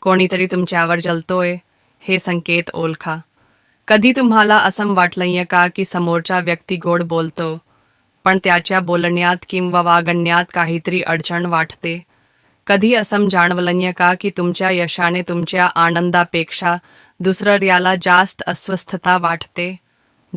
कोणीतरी तुमच्यावर जलतोय हे संकेत ओळखा. कधी तुम्हाला असं वाटलंय का की समोरचा व्यक्ती गोड बोलतो पण त्याच्या बोलण्यात किंवा वागण्यात काहीतरी अडचण वाटते? कधी असं जाणवलंय का की तुमच्या यशाने तुमच्या आनंदापेक्षा दुसऱ्याला जास्त अस्वस्थता वाटते?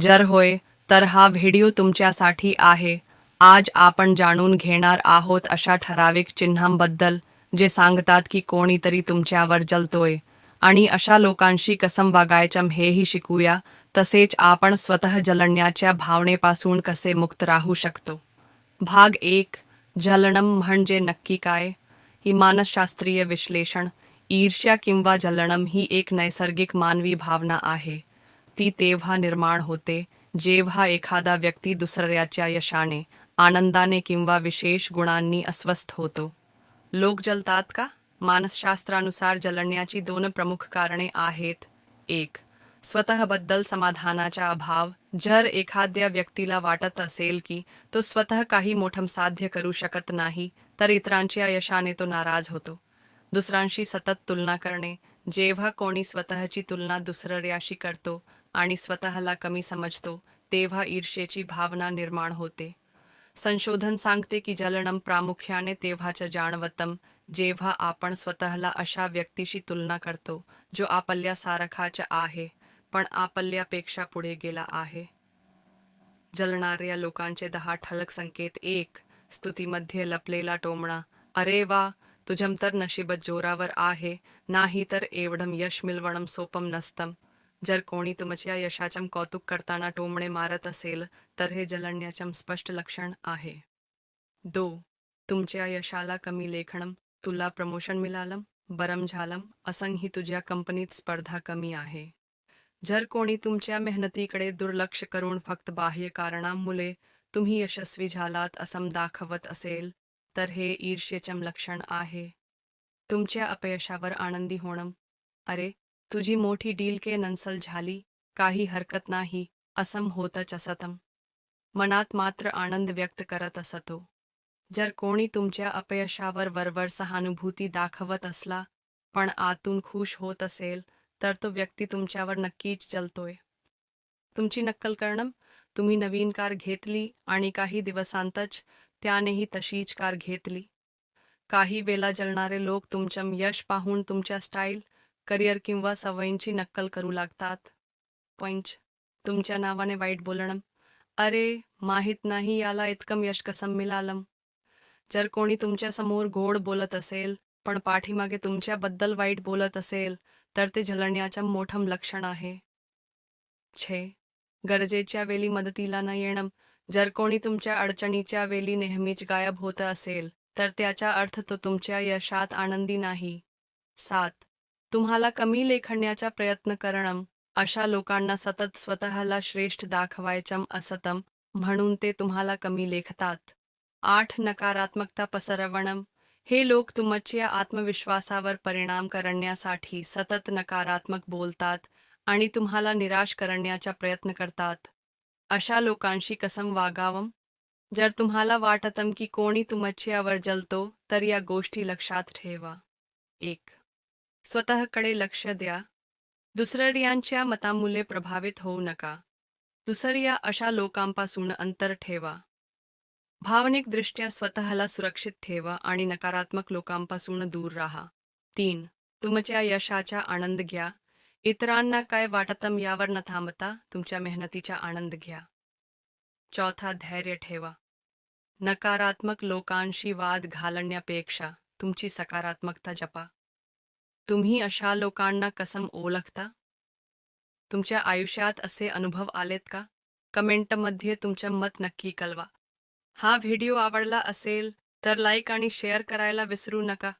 जर होय तर हा व्हिडिओ तुमच्यासाठी आहे. आज आपण जाणून घेणार आहोत अशा ठराविक चिन्हांबद्दल. जे सांगतात की कोणीतरी तुमच्यावर जलतोय. आणि अशा लोकांशी कसं वागायचं हेही शिकूया तसेच आपण स्वतः जलण्याच्या भावनेपासून कसे मुक्त राहू शकतो. भाग एक जलणम म्हणजे नक्की काय? ही मानसशास्त्रीय विश्लेषण ईर्ष्या किंवा जलणम ही एक नैसर्गिक मानवी भावना आहे. ती तेव्हा निर्माण होते जेव्हा एखादा व्यक्ती दुसऱ्याच्या यशाने आनंदाने किंवा विशेष गुणांनी अस्वस्थ होतो. लोक जलतात का? मानसशास्त्रानुसार जलण्याची दोन प्रमुख कारणे आहेत. एक स्वतःबद्दल समाधानाचा अभाव. जर एखाद्या व्यक्तीला वाटत असेल की तो स्वतः काही मोठं साध्य करू शकत नाही तर इतरांच्या यशाने तो नाराज होतो. दुसऱ्यांशी सतत तुलना करणे. जेव्हा कोणी स्वतःची तुलना दुसऱ्याशी करतो आणि स्वतःला कमी समजतो तेव्हा ईर्षेची भावना निर्माण होते. संशोधन सांगते की जलनम प्रामुख्याने तेव्हाच्या जाणवतम जेव्हा आपण स्वतःला अशा व्यक्तीशी तुलना करतो जो आपल्यासारखाच आहे पण आपल्यापेक्षा पुढे गेला आहे. जलणाऱ्या लोकांचे दहा ठळक संकेत एक स्तुतीमध्ये लपलेला टोमणा अरे वा तुझम तर नशीबत जोरावर आहे नाही तर एवढं यश मिळवणं सोपम नसतं. जर कोणी तुमच्या यशाचं कौतुक करताना टोमणे मारत असेल तर हे जलण्याचं स्पष्ट लक्षण आहे. दो तुमच्या यशाला कमी लेखणम तुला प्रमोशन मिळालं बरम झालं असंही तुझ्या कंपनीत स्पर्धा कमी आहे. जर कोणी तुमच्या मेहनतीकडे दुर्लक्ष करून फक्त बाह्य कारणांमुळे तुम्ही यशस्वी झालात असं दाखवत असेल तर हे ईर्ष्येचं लक्षण आहे. तुमच्या अपयशावर आनंदी होणं. अरे तुझी मोठी डील के नंसल झाली काही हरकत नाही असम होतच असतम. मनात मात्र आनंद व्यक्त करत असतो. जर कोणी तुमच्या अपयशावर वरवर सहानुभूती दाखवत असला पण आतून खुश होत असेल तर तो व्यक्ती तुमच्यावर नक्कीच जलतोय. तुमची नक्कल करणं तुम्ही नवीन कार घेतली आणि काही दिवसांतच त्यानेही तशीच कार घेतली. काही वेला जलणारे लोक तुमचं यश पाहून तुमच्या स्टाईल करिअर किंवा सवयींची नक्कल करू लागतात. पंच तुमच्या नावाने वाईट बोलणं. अरे माहीत नाही याला इतकं यश कसं मिळालं. जर कोणी तुमच्यासमोर गोड बोलत असेल पण पाठीमागे तुमच्याबद्दल वाईट बोलत असेल तर ते जलण्याचं मोठं लक्षण आहे. छे. गरजेच्या वेळी मदतीला न येणं. जर कोणी तुमच्या अडचणीच्या वेळी नेहमीच गायब होत असेल तर त्याचा अर्थ तो तुमच्या यशात आनंदी नाही. सात. तुम्हाला कमी लेखण्याचा प्रयत्न करणं अशा लोकांना सतत स्वतःला श्रेष्ठ दाखवायचं असतम म्हणून ते तुम्हाला कमी लेखतात. आठ नकारात्मकता पसरवणं. हे लोक तुमच्या आत्मविश्वासावर परिणाम करण्यासाठी सतत नकारात्मक बोलतात आणि तुम्हाला निराश करण्याचा प्रयत्न करतात. अशा लोकांशी कसं वागावं? जर तुम्हाला वाटतं की कोणी तुमच्यावर जलतो तर या गोष्टी लक्षात ठेवा. एक स्वतःकडे लक्ष द्या. दुसऱ्यांच्या मतामुळे प्रभावित होऊ नका. दुसऱ्या अशा लोकांपासून अंतर ठेवा. भावनिकदृष्ट्या स्वतःला सुरक्षित ठेवा आणि नकारात्मक लोकांपासून दूर राहा. तीन तुमच्या यशाचा आनंद घ्या. इतरांना काय वाटतम यावर न थांबता तुमच्या मेहनतीचा आनंद घ्या. चौथा धैर्य ठेवा. नकारात्मक लोकांशी वाद घालण्यापेक्षा तुमची सकारात्मकता जपा. तुम्ही अशा लोकांना कसम ओळखता? तुमच्या आयुष्यात असे अनुभव आलेत का? कमेंटमध्ये तुमचं मत नक्की कळवा. हा व्हिडिओ आवडला असेल तर लाईक आणि शेअर करायला विसरू नका.